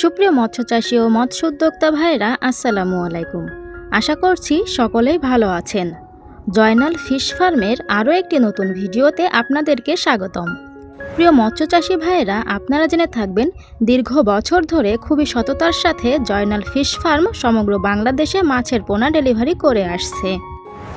সুপ্রিয় মৎস্যচাষী ও মৎস্য উদ্যোক্তা ভাইরা আসসালামু আলাইকুম। আশা করছি সকলেই ভালো আছেন। জয়নাল ফিশ ফার্মের আরও একটি নতুন ভিডিওতে আপনাদেরকে স্বাগতম। প্রিয় মৎস্য মৎস্যচাষী ভাইয়েরা, আপনারা জেনে থাকবেন, দীর্ঘ বছর ধরে খুবই সততার সাথে জয়নাল ফিশ ফার্ম সমগ্র বাংলাদেশে মাছের পোনা ডেলিভারি করে আসছে।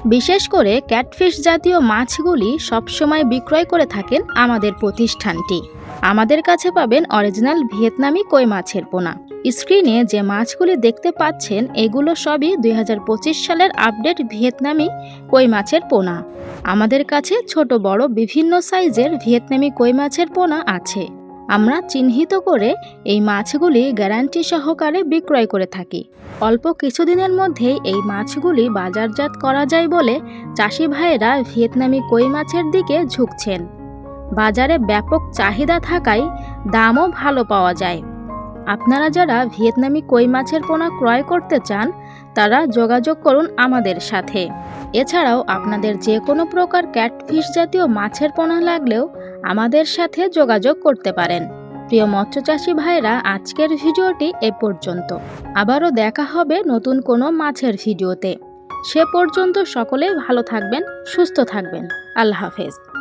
বিশেষ করে ক্যাটফিশ জাতীয় মাছগুলি সবসময় বিক্রয় করে থাকেন আমাদের প্রতিষ্ঠানটি। আমাদের কাছে পাবেন অরিজিনাল ভিয়েতনামি কই মাছের পোনা। স্ক্রিনে যে মাছগুলি দেখতে পাচ্ছেন, এগুলো সবই দুই হাজার পঁচিশ সালের আপডেট ভিয়েতনামি কই মাছের পোনা। আমাদের কাছে ছোট, বড়, বিভিন্ন সাইজের ভিয়েতনামি কই মাছের পোনা আছে। আমরা চিহ্নিত করে এই মাছগুলি গ্যারান্টি সহকারে বিক্রয় করে থাকি। অল্প কিছুদিনের মধ্যেই এই মাছগুলি বাজারজাত করা যায় বলে চাষি ভাইয়েরা ভিয়েতনামি কই মাছের দিকে ঝুঁকছেন। বাজারে ব্যাপক চাহিদা থাকায় দামও ভালো পাওয়া যায়। আপনারা যারা ভিয়েতনামি কই মাছের পোনা ক্রয় করতে চান, তারা যোগাযোগ করুন আমাদের সাথে। এছাড়াও আপনাদের যে কোনো প্রকার ক্যাটফিশ জাতীয় মাছের পোনা লাগলেও আমাদের সাথে যোগাযোগ করতে পারেন। প্রিয় মৎস্যচাষী ভাইরা, আজকের ভিডিওটি এ পর্যন্ত। আবারও দেখা হবে নতুন কোনো মাছের ভিডিওতে। সে পর্যন্ত সকলেই ভালো থাকবেন, সুস্থ থাকবেন। আল্লাহ হাফেজ।